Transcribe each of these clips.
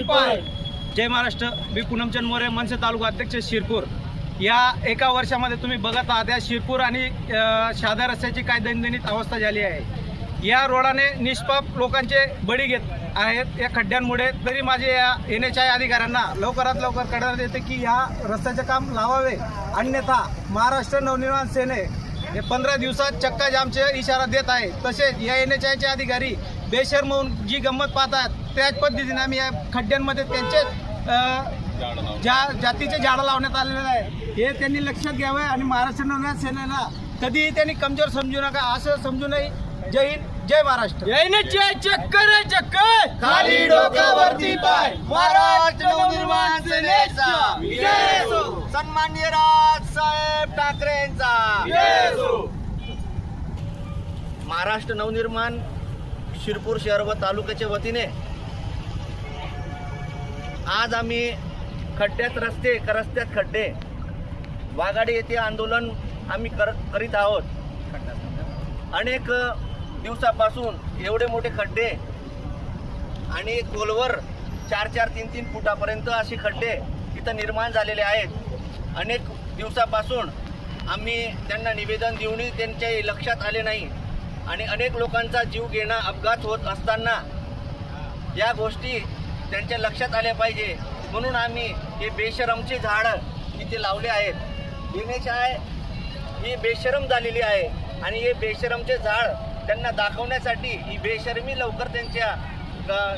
पाय. जय महाराष्ट्र. मी पूनमचंद मोरे मनसे तालुका अध्यक्ष शिरपूर. या एका वर्षामध्ये तुम्ही बघत आहात या शिरपूर आणि अ, रस्त्याची काय दैनंदिन अवस्था झाली आहे. या रोडाने निष्पाप लोकांचे बळी घेत आहेत. या खड्ड्यांमुळे तरी माझे या एन एच आय अधिकाऱ्यांना लवकरात लवकर करण्यात येते की या रस्त्याचे काम लावावे. अन्यथा महाराष्ट्र नवनिर्माण सेने हे पंधरा दिवसात चक्का जामचे इशारा देत आहे. तसेच या एन एच आयचे अधिकारी बेशर्म होऊन जी गंमत पाहतात त्याच पद्धतीने आम्ही या खड्ड्यांमध्ये त्यांचे ज्या जातीचे झाडं लावण्यात आलेले आहे. हे त्यांनी लक्षात घ्यावे आणि महाराष्ट्र नवनिर्माण सेनेला कधीही त्यांनी कमजोर समजू नका असं समजू नये. जय हिंद जय महाराष्ट्र. चक्कर चक्कर खाली डोकावरती पाय. महाराष्ट्र नवनिर्माण सेनेचा. सन्माननीय राज साहेब ठाकरेंचा. महाराष्ट्र नवनिर्माण शिरपूर शहर व तालुक्याच्या वतीने आज आम्ही खड्ड्यात रस्ते रस्त्यात खड्डे वाघाडी येथे आंदोलन आम्ही कर करीत आहोत. अनेक दिवसापासून एवढे मोठे खड्डे आणि खोलवर चार चार तीन तीन फुटापर्यंत असे खड्डे इथं निर्माण झालेले आहेत. अनेक दिवसापासून आम्ही त्यांना निवेदन देऊनही त्यांच्या लक्षात आले नाही. आणि अनेक लोकांचा जीव घेणं अपघात होत असताना या गोष्टी त्यांच्या लक्षात आल्या पाहिजे. म्हणून आम्ही हे बेशरमचे झाडं इथे लावले आहेत. येण्याच्या ही बेशरम झालेली आहे आणि हे बेशरमचे झाड त्यांना दाखवण्यासाठी ही बेशरमी लवकर त्यांच्या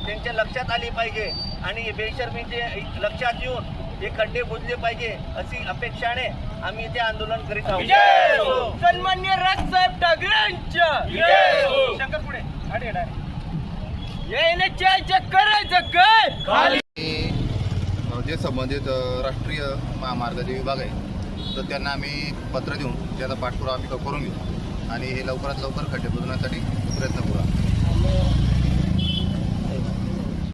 त्यांच्या लक्षात आली पाहिजे. आणि हे बेशरमीचे लक्षात येऊन हे खड्डे बुजले पाहिजे अशी अपेक्षाने आम्ही इथे आंदोलन करीत आहोत. सन्मान्य राजसाहेब ठाकरेंच्या. शंकर पुढे. खाली. जे संबंधित राष्ट्रीय महामार्गाचे विभाग आहे तर त्यांना आम्ही पत्र देऊन त्याचा पाठपुरावा आम्ही करून घेऊ. आणि हे लवकरात लवकर खड्डे बुजवण्यासाठी